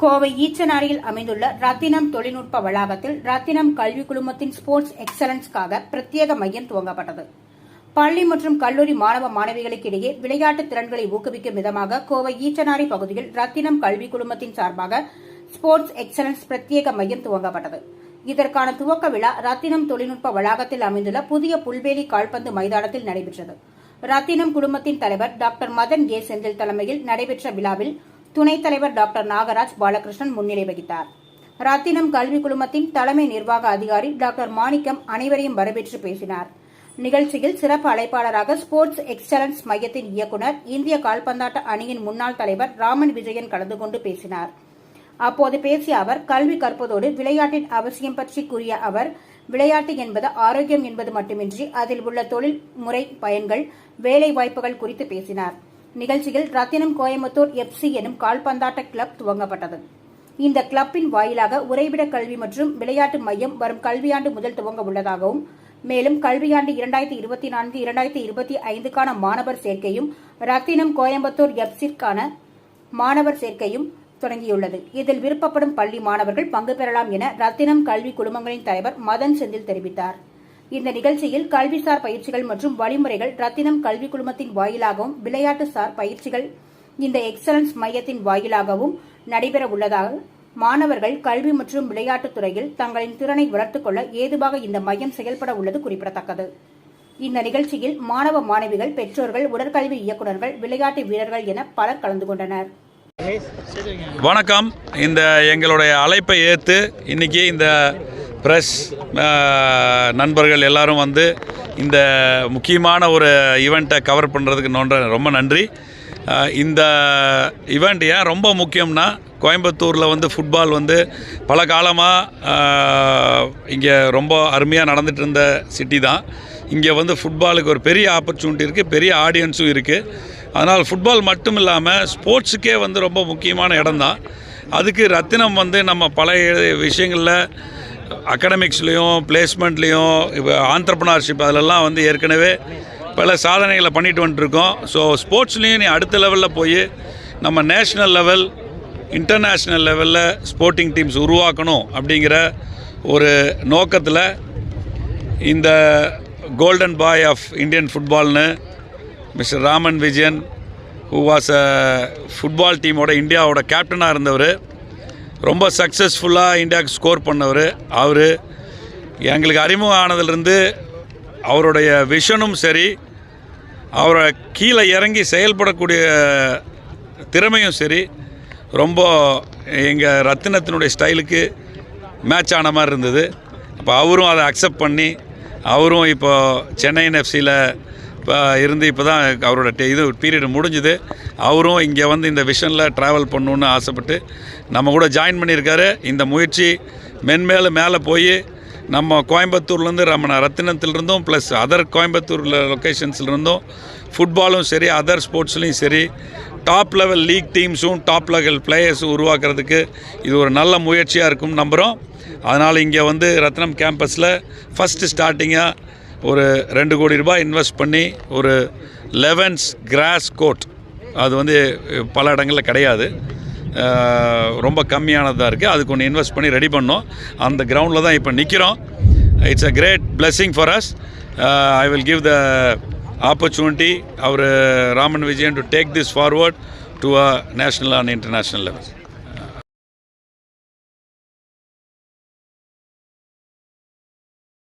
கோவை ஈச்சனாரியில் அமைந்துள்ள ரத்தினம் தொழில்நுட்ப வளாகத்தில் ரத்தினம் கல்வி குழுமத்தின் ஸ்போர்ட்ஸ் எக்ஸலன்ஸ்க்காக பிரத்யேக மையம் துவங்கப்பட்டது. பள்ளி மற்றும் கல்லூரி மாணவ மாணவிகளுக்கு இடையே விளையாட்டு திறன்களை ஊக்குவிக்கும் விதமாக கோவை ஈச்சனாரி பகுதியில் ரத்தினம் கல்வி குழுமத்தின் சார்பாக ஸ்போர்ட்ஸ் எக்ஸலன்ஸ் பிரத்யேக மையம் துவங்கப்பட்டது. இதற்கான துவக்க விழா ரத்தினம் தொழில்நுட்ப வளாகத்தில் அமைந்துள்ள புதிய புல்வேலி கால்பந்து மைதானத்தில் நடைபெற்றது. ரத்தினம் குழுமத்தின் தலைவர் டாக்டர் மதன் ஏ செந்தில் தலைமையில் நடைபெற்ற விழாவில் துணைத் தலைவர் டாக்டர் நாகராஜ் பாலகிருஷ்ணன் முன்னிலை வகித்தார். ரத்தினம் கல்வி குழுமத்தின் தலைமை நிர்வாக அதிகாரி டாக்டர் மாணிக்கம் அனைவரையும் வரவேற்று பேசினார். நிகழ்ச்சியில் சிறப்பு அழைப்பாளராக ஸ்போர்ட்ஸ் எக்ஸலன்ஸ் மையத்தின் இயக்குநர் இந்திய கால்பந்தாட்ட அணியின் முன்னாள் தலைவர் ராமன் விஜயன் கலந்து கொண்டு பேசினார். அப்போது பேசிய அவர் கல்வி கற்பதோடு விளையாட்டின் அவசியம் பற்றி கூறிய அவர் விளையாட்டு என்பது ஆரோக்கியம் என்பது மட்டுமின்றி அதில் உள்ள தொழில்முறை பயன்கள் வேலை வாய்ப்புகள் குறித்து பேசினார். நிகழ்ச்சியில் ரத்தினம் கோயம்புத்தூர் எஃப்சி எனும் கால்பந்தாட்ட கிளப் துவங்கப்பட்டது. இந்த கிளப்பின் வாயிலாக உறைவிட கல்வி மற்றும் விளையாட்டு மையம் வரும் கல்வியாண்டு முதல் துவங்க உள்ளதாகவும் மேலும் கல்வியாண்டு இரண்டாயிரத்தி இருபத்தி நான்கு இரண்டாயிரத்தி இருபத்தி ஐந்துக்கான மாணவர் சேர்க்கையும் ரத்தினம் கோயம்புத்தூர் எஃப்சிற்கான மாணவர் சேர்க்கையும் தொடங்கியுள்ளது. இதில் விருப்பப்படும் பள்ளி மாணவர்கள் பங்கு பெறலாம் என ரத்தினம் கல்வி குழுமங்களின் தலைவர் மதன் செந்தில் தெரிவித்தார். இந்த நிகழ்ச்சியில் கல்விசார் பயிற்சிகள் மற்றும் வழிமுறைகள் ரத்தினம் கல்வி குழுமத்தின் வாயிலாகவும் விளையாட்டு சார் பயிற்சிகள் இந்த எக்ஸலன்ஸ் மையத்தின் வாயிலாகவும் நடைபெற உள்ளதாக மாணவர்கள் கல்வி மற்றும் விளையாட்டுத் துறையில் தங்களின் திறனை வளர்த்துக் கொள்ள ஏதுவாக இந்த மையம் செயல்பட உள்ளது குறிப்பிடத்தக்கது. இந்த நிகழ்ச்சியில் மாணவ மாணவிகள் பெற்றோர்கள் உடற்கல்வி இயக்குநர்கள் விளையாட்டு வீரர்கள் என பலர் கலந்து கொண்டனர். வணக்கம். இந்த எங்களுடைய அழைப்பை ஏற்று இன்னைக்கு இந்த ப்ரெஸ் நண்பர்கள் எல்லாரும் வந்து இந்த முக்கியமான ஒரு ஈவெண்ட்டை கவர் பண்ணுறதுக்கு நோன்ற ரொம்ப நன்றி. இந்த ஈவெண்ட் ஏன் ரொம்ப முக்கியம்னா கோயம்புத்தூரில் வந்து ஃபுட்பால் வந்து பல காலமாக இங்கே ரொம்ப அருமையாக நடந்துட்டு இருந்த சிட்டி தான். இங்கே வந்து ஃபுட்பாலுக்கு ஒரு பெரிய ஆப்பர்ச்சுனிட்டி இருக்குது பெரிய ஆடியன்ஸும் இருக்குது அதனால் ஃபுட்பால் மட்டும் இல்லாமல் ஸ்போர்ட்ஸுக்கே வந்து ரொம்ப முக்கியமான இடம் தான். அதுக்கு ரத்தினம் வந்து நம்ம பல விஷயங்களில் அகடமிக்ஸ்லேயும் பிளேஸ்மெண்ட்லேயும் இப்போ ஆண்டர்பனர்ஷிப் அதிலெல்லாம் வந்து ஏற்கனவே பல சாதனைகளை பண்ணிட்டு வந்துட்டுருக்கோம் ஸோ ஸ்போர்ட்ஸ்லேயும் நீ அடுத்த லெவலில் போய் நம்ம நேஷ்னல் லெவல் இன்டர்நேஷ்னல் லெவலில் ஸ்போர்ட்டிங் டீம்ஸ் உருவாக்கணும் அப்படிங்கிற ஒரு நோக்கத்தில் இந்த golden boy of Indian ஃபுட்பால்னு mister Raman Vijayan who was a football டீமோட இந்தியாவோட கேப்டனாக இருந்தவர். ரொம்ப சக்ஸஸ்ஃபுல்லாக இந்தியாவுக்கு ஸ்கோர் பண்ணவர். அவர் எங்களுக்கு அறிமுகம் ஆனதுலேருந்து அவருடைய விஷனும் சரி அவரை கீழே இறங்கி செயல்படக்கூடிய திறமையும் சரி ரொம்ப எங்கள் ரத்தினத்தினுடைய ஸ்டைலுக்கு மேட்ச் ஆன மாதிரி இருந்தது. அப்போ அவரும் அதை அக்செப்ட் பண்ணி அவரும் இப்போ சென்னை என்எஃப்சியில் இப்போ இருந்து இப்போ தான் அவரோட டே- இது பீரியட் முடிஞ்சுது. அவரும் இங்கே வந்து இந்த விஷனில் ட்ராவல் பண்ணணுன்னு ஆசைப்பட்டு நம்ம கூட ஜாயின் பண்ணியிருக்காரு. இந்த முயற்சி மென்மேலும் மேலே போய் நம்ம கோயம்புத்தூர்லேருந்து நம்ம ரத்தினத்திலிருந்தும் ப்ளஸ் அதர் கோயம்புத்தூரில் லொக்கேஷன்ஸ்லேருந்தும் ஃபுட்பாலும் சரி அதர் ஸ்போர்ட்ஸ்லேயும் சரி டாப் லெவல் லீக் டீம்ஸும் டாப் லெவல் பிளேயர்ஸும் உருவாக்குறதுக்கு இது ஒரு நல்ல முயற்சியாக இருக்கும் நம்புகிறோம் அதனால் இங்கே வந்து ரத்னம் கேம்பஸில் ஃபஸ்ட்டு ஸ்டார்டிங்காக ஒரு ரெண்டு கோடி ரூபாய் இன்வெஸ்ட் பண்ணி ஒரு லெவன்ஸ் கிராஸ் கோட் அது வந்து பல இடங்களில் கிடையாது. ரொம்ப கம்மியானதாக இருக்குது அதுக்கு ஒன்று இன்வெஸ்ட் பண்ணி ரெடி பண்ணோம். அந்த கிரவுண்டில் தான் இப்போ நிற்கிறோம் it's a great blessing for us I will give the opportunity our Raman Vijayan to take this forward to a national and international level